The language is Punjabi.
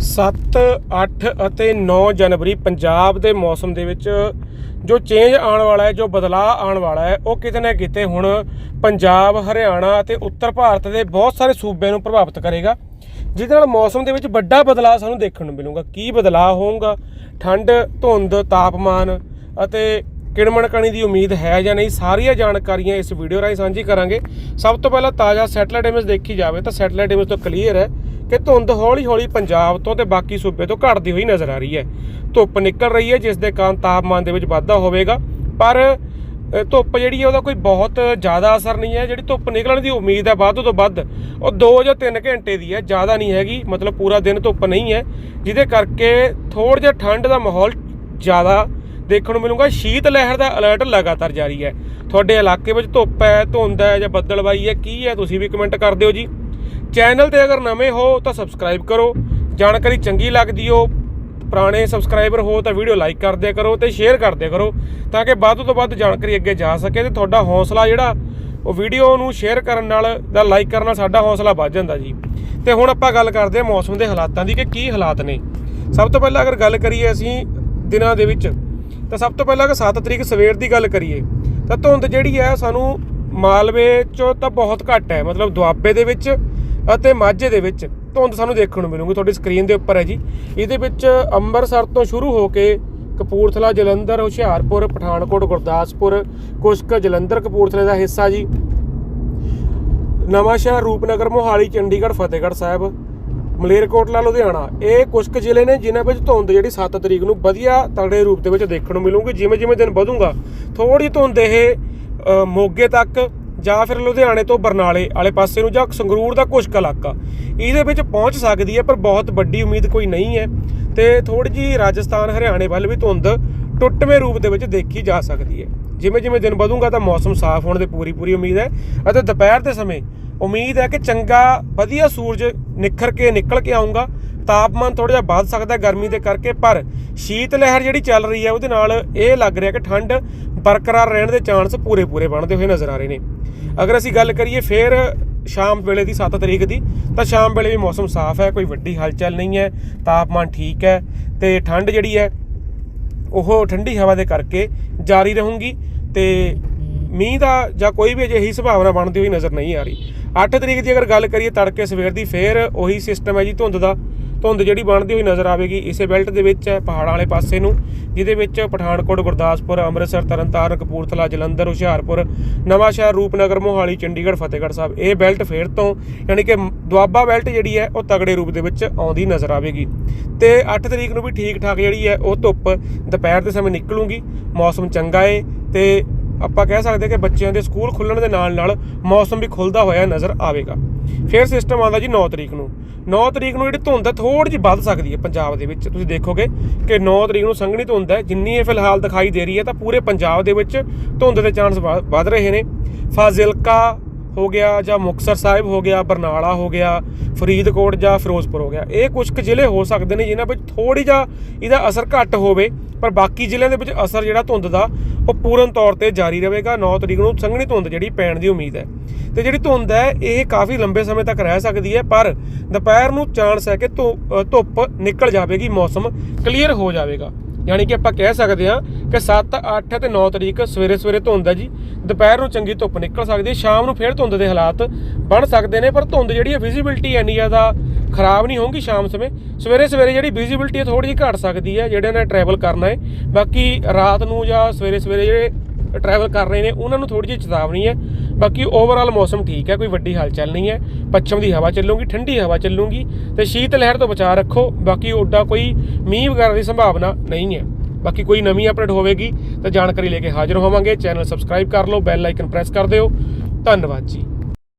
7 8 ਅਤੇ 9 ਜਨਵਰੀ ਪੰਜਾਬ ਦੇ ਮੌਸਮ ਦੇ ਵਿੱਚ ਜੋ ਚੇਂਜ ਆਉਣ ਵਾਲਾ ਹੈ, ਜੋ ਬਦਲਾਅ ਆਉਣ ਵਾਲਾ ਹੈ, ਉਹ ਕਿਤੇ ਨਾ ਕਿਤੇ ਹੁਣ ਪੰਜਾਬ, ਹਰਿਆਣਾ ਅਤੇ ਉੱਤਰ ਭਾਰਤ ਦੇ ਬਹੁਤ ਸਾਰੇ ਸੂਬਿਆਂ ਨੂੰ ਪ੍ਰਭਾਵਿਤ ਕਰੇਗਾ, ਜਿਹਦੇ ਨਾਲ ਮੌਸਮ ਦੇ ਵਿੱਚ ਵੱਡਾ ਬਦਲਾਅ ਸਾਨੂੰ ਦੇਖਣ ਨੂੰ ਮਿਲੂਗਾ। ਕੀ ਬਦਲਾਅ ਹੋਊਗਾ? ਠੰਡ, ਧੁੰਦ, ਤਾਪਮਾਨ ਅਤੇ ਕਿਣਮਣ ਕਣੀ ਦੀ ਉਮੀਦ ਹੈ ਜਾਂ ਨਹੀਂ? ਸਾਰੀਆਂ ਜਾਣਕਾਰੀਆਂ ਇਸ ਵੀਡੀਓ ਰਾਹੀਂ ਸਾਂਝੀ ਕਰਾਂਗੇ। ਸਭ ਤੋਂ ਪਹਿਲਾਂ ਤਾਜ਼ਾ ਸੈਟਲਾਈਟ ਇਮੇਜ ਦੇਖੀ ਜਾਵੇ ਤਾਂ ਸੈਟਲਾਈਟ ਇਮੇਜ ਤੋਂ ਕਲੀਅਰ ਹੈ ਕਿ ਧੁੰਦ ਹੌਲੀ-ਹੌਲੀ ਪੰਜਾਬ ਤੋਂ ਤੇ ਬਾਕੀ ਸੂਬੇ ਤੋਂ ਘਟਦੀ ਹੋਈ ਨਜ਼ਰ ਆ ਰਹੀ ਹੈ। ਧੁੱਪ ਨਿਕਲ ਰਹੀ ਹੈ, ਜਿਸ ਦੇ ਕਾਰਨ ਤਾਪਮਾਨ ਦੇ ਵਿੱਚ ਵਾਧਾ ਹੋਵੇਗਾ। ਪਰ ਧੁੱਪ ਜਿਹੜੀ ਹੈ, ਉਹਦਾ ਕੋਈ ਬਹੁਤ ਜ਼ਿਆਦਾ ਅਸਰ ਨਹੀਂ ਹੈ। ਜਿਹੜੀ ਧੁੱਪ ਨਿਕਲਣ ਦੀ ਉਮੀਦ ਹੈ, ਵੱਧ ਤੋਂ ਵੱਧ, ਉਹ 2 ਜਾਂ 3 ਘੰਟੇ ਦੀ ਹੈ, ਜ਼ਿਆਦਾ ਨਹੀਂ ਹੈਗੀ। ਮਤਲਬ ਪੂਰਾ ਦਿਨ ਧੁੱਪ ਨਹੀਂ ਹੈ, ਜਿਹਦੇ ਕਰਕੇ ਥੋੜਾ ਜਿਹਾ ਠੰਡ ਦਾ ਮਾਹੌਲ ਜ਼ਿਆਦਾ ਦੇਖਣ ਨੂੰ ਮਿਲੂਗਾ। ਸ਼ੀਤ ਲਹਿਰ ਦਾ ਅਲਰਟ ਲਗਾਤਾਰ ਜਾਰੀ ਹੈ। ਤੁਹਾਡੇ ਇਲਾਕੇ ਵਿੱਚ ਧੁੱਪ ਹੈ, ਧੁੰਦ ਹੈ ਜਾਂ ਬੱਦਲਬਾਈ ਹੈ, ਕੀ ਹੈ, ਤੁਸੀਂ ਵੀ ਕਮੈਂਟ ਕਰ ਦਿਓ ਜੀ। ਚੈਨਲ ਤੇ ਅਗਰ ਨਵੇਂ ਹੋ ਤਾਂ ਸਬਸਕ੍ਰਾਈਬ ਕਰੋ। ਜਾਣਕਾਰੀ ਚੰਗੀ ਲੱਗਦੀ ਹੋ, ਪੁਰਾਣੇ ਸਬਸਕ੍ਰਾਈਬਰ ਹੋ ਤਾਂ ਵੀਡੀਓ ਲਾਈਕ ਕਰ ਦਿਆ ਕਰੋ ਤੇ ਸ਼ੇਅਰ ਕਰ ਦਿਆ ਕਰੋ ਤਾਂ ਕਿ ਵੱਧ ਤੋਂ ਵੱਧ ਜਾਣਕਾਰੀ ਅੱਗੇ ਜਾ ਸਕੇ ਤੇ ਤੁਹਾਡਾ ਹੌਸਲਾ ਜਿਹੜਾ, ਉਹ ਵੀਡੀਓ ਨੂੰ ਸ਼ੇਅਰ ਕਰਨ ਨਾਲ ਦਾ ਲਾਈਕ ਕਰਨ ਨਾਲ ਸਾਡਾ ਹੌਸਲਾ ਵੱਧ ਜਾਂਦਾ ਜੀ। ਤੇ ਹੁਣ ਆਪਾਂ ਗੱਲ ਕਰਦੇ ਹਾਂ ਮੌਸਮ ਦੇ ਹਾਲਾਤਾਂ ਦੀ ਕਿ ਕੀ ਹਾਲਾਤ ਨੇ। ਸਭ ਤੋਂ ਪਹਿਲਾਂ ਅਗਰ ਗੱਲ ਕਰੀਏ ਅਸੀਂ ਦਿਨਾਂ ਦੇ ਵਿੱਚ, ਤਾਂ ਸਭ ਤੋਂ ਪਹਿਲਾਂ ਅਗਰ 7 ਤਰੀਕ ਸਵੇਰ ਦੀ ਗੱਲ ਕਰੀਏ, ਤਾਂ ਧੁੰਦ ਜਿਹੜੀ ਹੈ ਸਾਨੂੰ ਮਾਲਵੇ ਚੋਂ ਤਾਂ ਬਹੁਤ ਘੱਟ ਹੈ। ਮਤਲਬ ਦੁਆਬੇ ਦੇ ਵਿੱਚ ਅਤੇ ਮਾਝੇ ਦੇ ਵਿੱਚ ਧੁੰਦ ਸਾਨੂੰ ਦੇਖਣ ਨੂੰ ਮਿਲੂਗੀ। ਤੁਹਾਡੀ ਸਕਰੀਨ ਦੇ ਉੱਪਰ ਹੈ ਜੀ। ਇਹਦੇ ਵਿੱਚ ਅੰਮ੍ਰਿਤਸਰ ਤੋਂ ਸ਼ੁਰੂ ਹੋ ਕੇ ਕਪੂਰਥਲਾ, ਜਲੰਧਰ, ਹੁਸ਼ਿਆਰਪੁਰ, ਪਠਾਨਕੋਟ, ਗੁਰਦਾਸਪੁਰ ਕੁਛ ਕੁ ਜਲੰਧਰ ਕਪੂਰਥਲੇ ਦਾ ਹਿੱਸਾ ਜੀ। ਨਵਾਂਸ਼ਹਿਰ, ਰੂਪਨਗਰ, ਮੋਹਾਲੀ, ਚੰਡੀਗੜ੍ਹ, ਫਤਿਹਗੜ੍ਹ ਸਾਹਿਬ ਮਲੇਰਕੋਟਲਾ ਲੁਧਿਆਣਾ। ਇਹ ਕੁਝ ਕੁ ਜ਼ਿਲ੍ਹੇ ਨੇ, ਜਿਨ੍ਹਾਂ ਵਿੱਚ ਧੁੰਦ ਜਿਹੜੀ 7 ਤਰੀਕ ਨੂੰ ਵਧੀਆ ਤਗੜੇ ਰੂਪ ਦੇ ਵਿੱਚ ਦੇਖਣ ਨੂੰ ਮਿਲੂਗੀ। ਜਿਵੇਂ ਜਿਵੇਂ ਦਿਨ ਵਧੂਗਾ ਥੋੜੀ ਧੁੰਦ ਇਹ ਮੋਗੇ ਤੱਕ ਜਾਂ ਫਿਰ ਲੁਧਿਆਣੇ ਤੋਂ ਬਰਨਾਲੇ ਵਾਲੇ ਪਾਸੇ ਨੂੰ ਜਾਂ ਸੰਗਰੂਰ ਦਾ ਕੁਛ ਇਲਾਕਾ। ਇਹਦੇ ਵਿੱਚ ਪਹੁੰਚ ਸਕਦੀ ਹੈ, ਪਰ ਬਹੁਤ ਵੱਡੀ ਉਮੀਦ ਕੋਈ ਨਹੀਂ ਹੈ ਤੇ ਥੋੜੀ ਜੀ ਰਾਜਸਥਾਨ, ਹਰਿਆਣੇ ਵੱਲ ਵੀ ਧੁੰਦ ਟੁੱਟਵੇਂ ਰੂਪ ਦੇ ਵਿੱਚ ਦੇਖੀ ਜਾ ਸਕਦੀ ਹੈ। ਜਿਵੇਂ ਜਿਵੇਂ ਦਿਨ ਵਧੂਗਾ ਤਾਂ ਮੌਸਮ ਸਾਫ਼ ਹੋਣ ਦੀ ਪੂਰੀ ਪੂਰੀ ਉਮੀਦ ਹੈ ਅਤੇ ਦੁਪਹਿਰ ਦੇ ਸਮੇਂ ਉਮੀਦ ਹੈ ਕਿ ਚੰਗਾ, ਵਧੀਆ ਸੂਰਜ ਨਿਖਰ ਕੇ, ਨਿਕਲ ਕੇ ਆਊਗਾ। ਤਾਪਮਾਨ ਥੋੜਾ ਜਿਹਾ ਵੱਧ ਸਕਦਾ ਗਰਮੀ ਦੇ ਕਰਕੇ, ਪਰ ਸ਼ੀਤ ਲਹਿਰ ਜਿਹੜੀ ਚੱਲ ਰਹੀ ਹੈ, ਉਹਦੇ ਨਾਲ ਇਹ ਲੱਗ ਰਿਹਾ ਕਿ ਠੰਡ ਬਰਕਰਾਰ ਰਹਿਣ ਦੇ ਚਾਂਸ ਪੂਰੇ ਪੂਰੇ ਬਣਦੇ ਹੋਏ ਨਜ਼ਰ ਆ ਰਹੇ ਨੇ। ਅਗਰ ਅਸੀਂ ਗੱਲ ਕਰੀਏ ਫੇਰ ਸ਼ਾਮ ਵੇਲੇ ਦੀ 7 ਤਰੀਕ ਦੀ, ਤਾਂ ਸ਼ਾਮ ਵੇਲੇ ਵੀ ਮੌਸਮ ਸਾਫ਼ ਹੈ, ਕੋਈ ਵੱਡੀ ਹਲਚਲ ਨਹੀਂ ਹੈ, ਤਾਪਮਾਨ ਠੀਕ ਹੈ ਤੇ ਠੰਡ ਜਿਹੜੀ ਹੈ, ਉਹ ਠੰਡੀ ਹਵਾ ਦੇ ਕਰਕੇ ਜਾਰੀ ਰਹੂਗੀ ਤੇ ਮੀਂਹ ਦਾ ਜਾਂ ਕੋਈ ਵੀ ਅਜਿਹੀ ਸੰਭਾਵਨਾ ਬਣਦੀ ਹੋਈ ਨਜ਼ਰ ਨਹੀਂ ਆ ਰਹੀ। 8 ਤਰੀਕ ਦੀ ਅਗਰ ਗੱਲ ਕਰੀਏ, ਤੜਕੇ ਸਵੇਰ ਦੀ, ਫੇਰ ਉਹੀ ਸਿਸਟਮ ਹੈ ਜੀ ਧੁੰਦ ਦਾ। ਧੁੰਦ ਜਿਹੜੀ ਬਣਦੀ ਹੋਈ ਨਜ਼ਰ ਆਵੇਗੀ, ਇਸੇ ਬੈਲਟ ਦੇ ਵਿੱਚ ਹੈ, ਪਹਾੜਾਂ ਵਾਲੇ ਪਾਸੇ ਨੂੰ, ਜਿਹਦੇ ਵਿੱਚ ਪਠਾਨਕੋਟ, ਗੁਰਦਾਸਪੁਰ, ਅੰਮ੍ਰਿਤਸਰ, ਤਰਨਤਾਰਨ, ਕਪੂਰਥਲਾ, ਜਲੰਧਰ, ਹੁਸ਼ਿਆਰਪੁਰ, ਨਵਾਂਸ਼ਹਿਰ, ਰੂਪਨਗਰ, ਮੋਹਾਲੀ, ਚੰਡੀਗੜ੍ਹ, ਫਤਿਹਗੜ੍ਹ ਸਾਹਿਬ, ਇਹ ਬੈਲਟ ਫੇਰ ਤੋਂ, ਯਾਨੀ ਕਿ ਦੁਆਬਾ ਬੈਲਟ ਜਿਹੜੀ ਹੈ, ਉਹ ਤਗੜੇ ਰੂਪ ਦੇ ਵਿੱਚ ਆਉਂਦੀ ਨਜ਼ਰ ਆਵੇਗੀ। ਤੇ 8 ਤਰੀਕ ਨੂੰ ਵੀ ਠੀਕ ਠਾਕ ਜਿਹੜੀ ਹੈ, ਉਹ ਧੁੱਪ ਦੁਪਹਿਰ ਦੇ ਸਮੇਂ ਨਿਕਲੂਗੀ, ਮੌਸਮ ਚੰਗਾ ਏ, ਤੇ ਆਪਾਂ ਕਹਿ ਸਕਦੇ ਕਿ ਬੱਚਿਆਂ ਦੇ ਸਕੂਲ ਖੁੱਲਣ ਦੇ ਨਾਲ ਨਾਲ ਮੌਸਮ ਵੀ ਖੁੱਲਦਾ ਹੋਇਆ ਨਜ਼ਰ ਆਵੇਗਾ। ਫਿਰ ਸਿਸਟਮ ਆਉਂਦਾ ਜੀ 9 ਤਰੀਕ ਨੂੰ। 9 ਤਰੀਕ ਨੂੰ ਜਿਹੜੀ ਧੁੰਦ ਹੈ ਥੋੜੀ ਜਿਹੀ ਵੱਧ ਸਕਦੀ ਹੈ ਪੰਜਾਬ ਦੇ ਵਿੱਚ। ਤੁਸੀਂ ਦੇਖੋਗੇ ਕਿ 9 ਤਰੀਕ ਨੂੰ ਸੰਘਣੀ ਧੁੰਦ ਹੈ। ਜਿੰਨੀ ਇਹ ਫਿਲਹਾਲ ਦਿਖਾਈ ਦੇ ਰਹੀ ਹੈ ਤਾਂ ਪੂਰੇ ਪੰਜਾਬ ਦੇ ਵਿੱਚ ਧੁੰਦ ਦੇ ਚਾਂਸ ਵੱਧ ਰਹੇ ਨੇ। ਫਾਜ਼ਿਲਕਾ ਹੋ ਗਿਆ ਜਾਂ ਮੁਕਤਸਰ ਸਾਹਿਬ ਹੋ ਗਿਆ, ਬਰਨਾਲਾ ਹੋ ਗਿਆ, ਫਰੀਦਕੋਟ ਜਾਂ ਫਿਰੋਜ਼ਪੁਰ ਹੋ ਗਿਆ। ਇਹ ਕੁਝ ਕੁ ਜ਼ਿਲ੍ਹੇ ਹੋ ਸਕਦੇ ਨੇ ਜਿਨ੍ਹਾਂ ਵਿੱਚ ਥੋੜੀ ਜਿਹਾ ਇਹਦਾ ਅਸਰ ਘੱਟ ਹੋਵੇ, ਪਰ ਬਾਕੀ ਜ਼ਿਲ੍ਹਿਆਂ ਦੇ ਵਿੱਚ ਅਸਰ ਜਿਹੜਾ ਧੁੰਦ ਦਾ, ਉਹ ਪੂਰਨ ਤੌਰ ਤੇ ਜਾਰੀ ਰਹੇਗਾ। 9 ਤਰੀਕ ਨੂੰ ਸੰਘਣੀ ਧੁੰਦ ਜਿਹੜੀ ਪੈਣ ਦੀ ਉਮੀਦ ਹੈ। ਤੇ ਜਿਹੜੀ ਧੁੰਦ ਹੈ, ਇਹ ਕਾਫੀ ਲੰਬੇ ਸਮੇਂ ਤੱਕ ਰਹਿ ਸਕਦੀ ਹੈ, ਪਰ ਦੁਪਹਿਰ ਨੂੰ ਚਾਂਸ ਹੈ ਕਿ ਧੁ- ਧੁੱਪ ਨਿਕਲ ਜਾਵੇਗੀ, ਮੌਸਮ ਕਲੀਅਰ ਹੋ ਜਾਵੇਗਾ। ਯਾਨੀ ਕਿ ਆਪਾਂ ਕਹਿ ਸਕਦੇ ਹਾਂ ਕਿ 7 8 ਤੇ 9 ਤਰੀਕ ਸਵੇਰੇ ਸਵੇਰੇ ਧੁੰਦ ਹੈ ਜੀ। ਦੁਪਹਿਰ ਨੂੰ ਚੰਗੀ ਧੁੱਪ ਨਿਕਲ ਸਕਦੀ ਹੈ ਸ਼ਾਮ ਨੂੰ ਫੇਰ ਧੁੰਦ ਦੇ ਹਾਲਾਤ ਬਣ ਸਕਦੇ ਨੇ, ਪਰ ਧੁੰਦ ਜਿਹੜੀ ਹੈ ਵਿਜ਼ਿਬਿਲਟੀ ਇੰਨੀ ਜ਼ਿਆਦਾ ਖਰਾਬ ਨਹੀਂ ਹੋਊਗੀ ਸ਼ਾਮ ਸਮੇਂ। ਸਵੇਰੇ ਸਵੇਰੇ ਜਿਹੜੀ ਵਿਜ਼ਿਬਿਲਟੀ ਹੈ ਥੋੜੀ ਜਿਹੀ ਘਟ ਸਕਦੀ ਹੈ, ਜਿਹੜੇ ਨੇ ਟਰੈਵਲ ਕਰਨਾ ਹੈ। ਬਾਕੀ ਰਾਤ ਨੂੰ ਜਾਂ ਸਵੇਰੇ ਸਵੇਰੇ ਜਿਹੜੇ ਟਰੈਵਲ ਕਰ ਰਹੇ ਨੇ, ਉਹਨਾਂ ਨੂੰ ਥੋੜੀ ਜਿਹੀ ਚੇਤਾਵਨੀ ਹੈ। ਬਾਕੀ ਓਵਰਆਲ ਮੌਸਮ ਠੀਕ ਹੈ, ਕੋਈ ਵੱਡੀ ਹਲਚਲ ਨਹੀਂ ਹੈ। ਪੱਛਮ ਦੀ ਹਵਾ ਚੱਲੂਗੀ, ਠੰਡੀ ਹਵਾ ਚੱਲੂਗੀ ਤੇ ਸ਼ੀਤ ਲਹਿਰ ਤੋਂ ਬਚਾਅ ਰੱਖੋ, ਬਾਕੀ ਓਡਾ ਕੋਈ ਮੀਂਹ ਵਗੈਰਾ ਦੀ ਸੰਭਾਵਨਾ ਨਹੀਂ ਹੈ। ਬਾਕੀ ਕੋਈ ਨਵੀਂ ਅਪਡੇਟ ਹੋਵੇਗੀ ਤਾਂ ਜਾਣਕਾਰੀ ਲੈ ਕੇ ਹਾਜ਼ਰ ਹੋਵਾਂਗੇ। ਚੈਨਲ ਸਬਸਕ੍ਰਾਈਬ ਕਰ ਲਓ ਬੈਲ ਆਈਕਨ ਪ੍ਰੈਸ ਕਰ ਦਿਓ। ਧੰਨਵਾਦ ਜੀ।